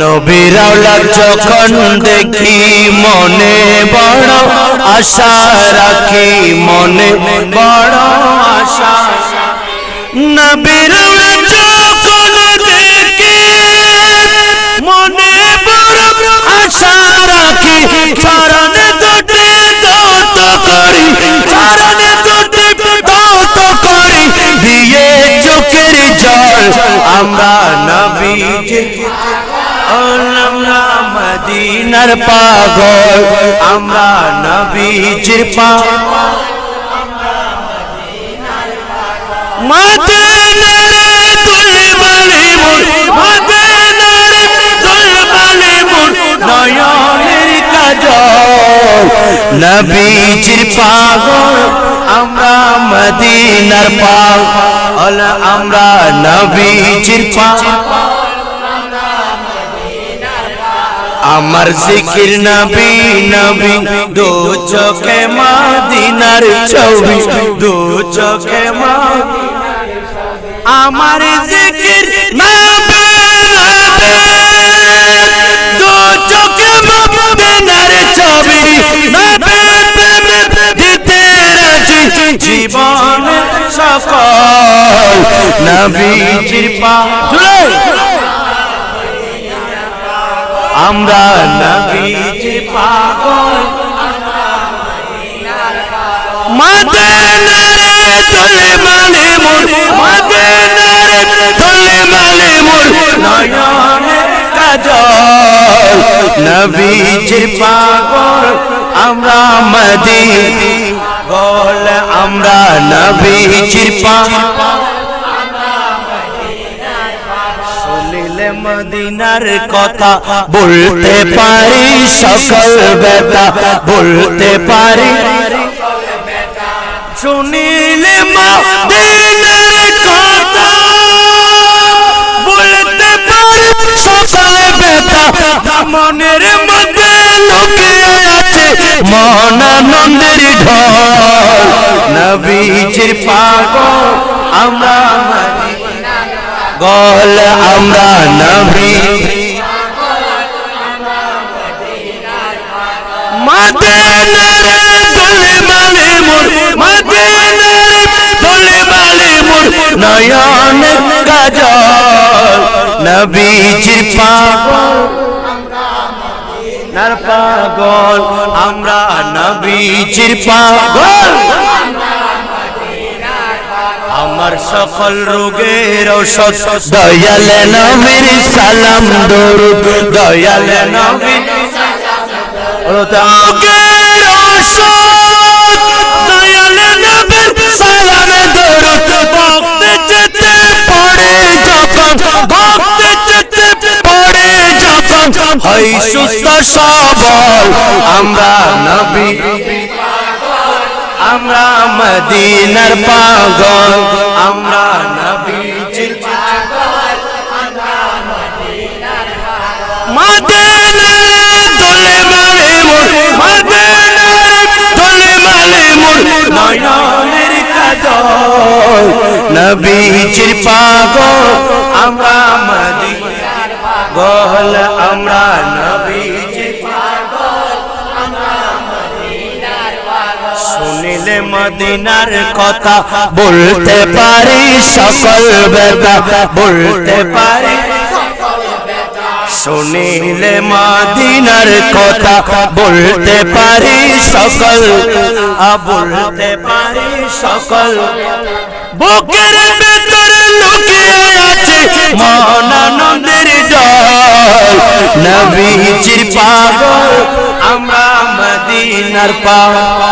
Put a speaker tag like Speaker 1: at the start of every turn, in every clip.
Speaker 1: নবীর আওলাদ যখন দেখি মনে বড় আশা রাখি, মনে বড় আশা। নবীর আওলাদ যখন দেখি মনে বড় আশা রাখি, চরণে দুটি দৌত করি, চরণে দুটি দৌত করি দিয়ে চোখের জল। আমরা আমরা মদিনার পাগল, আমরা নবীজির পাগল। মদিনার দুলবালে মোর মদিনার দুলবালে মোর নয়নের কাজল। আমরা মদিনার পাগল। আমরা নবীজির পাগল। আমার জিকির নবী নবী, দু চোখে মদিনার ছবি, দু চোখে আমার জিকির নবী নবী দু চোখে মদিনার ছবি, নবী প্রেমে দিতে রাজি জীবন সফল নবীজির পা। আমরা নবীজির পাগল মদিনারে তোলে মানে মোর মদিনারে তোলে মানে মোর নয়নে কাজল নবীজির পাগল আমরা মদিনা গল আমরা নবীজির পাগল মদিনার কথা বলতে পারি সকল বেটা বলতে পারি। শুনিলে মদিনার কথা বলতে পারি সকল বেটা মনের মধ্যে লোকে আছে নবীজির পাগল আমরা গল আমরা নবী। নয়নের কাজল নবীজির পাগল। পাগল আমরা নবীজির পাগল। আমার সকল রোগের ঔষধ। দয়াল নবীর সালাম দরুদ, দয়াল নবীর সালাম দরুদ। হয় সুস্থ সবল, আমরা নবী। আমরা মদিনার পাগল, আমরা নবীজির পাগল মদিনারে দোলে মালে মোর মদিনারে দোলে মালে মোর নয়নের পাগল, আমরা মদিনার পাগল, আমরা নবীজির শুনিলে মদিনার কথা বলতে পারি, সকল বেদা বলতে পারি। শুনিলে মদিনার কথা বলতে পারি, সকল বলতে পারি, সকল বুকের ভেতরে লুকিয়ে আছে মহানন্দের জল নবীজির পাগল, আমরা মদিনার পাগল।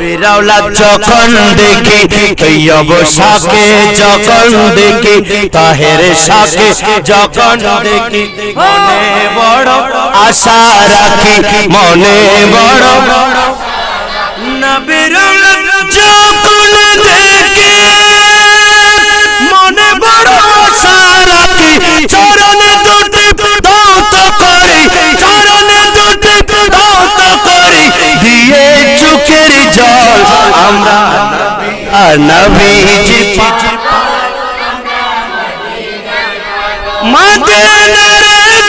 Speaker 1: বিরাওলা যখন দেখি তৈয়ব অবসাকে যখন দেখি, তাহের সাকে যখন দেখি, মনে বড় আশা রাখি, মনে বড়। না যখন আমরা নবীজি মদিনারে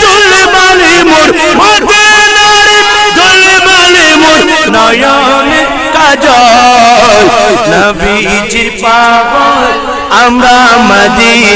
Speaker 1: দুলবালি মোর মদিনারে দুলবালি মোর নয়নে কাজল নবীজির পাগল আমরা মদিনা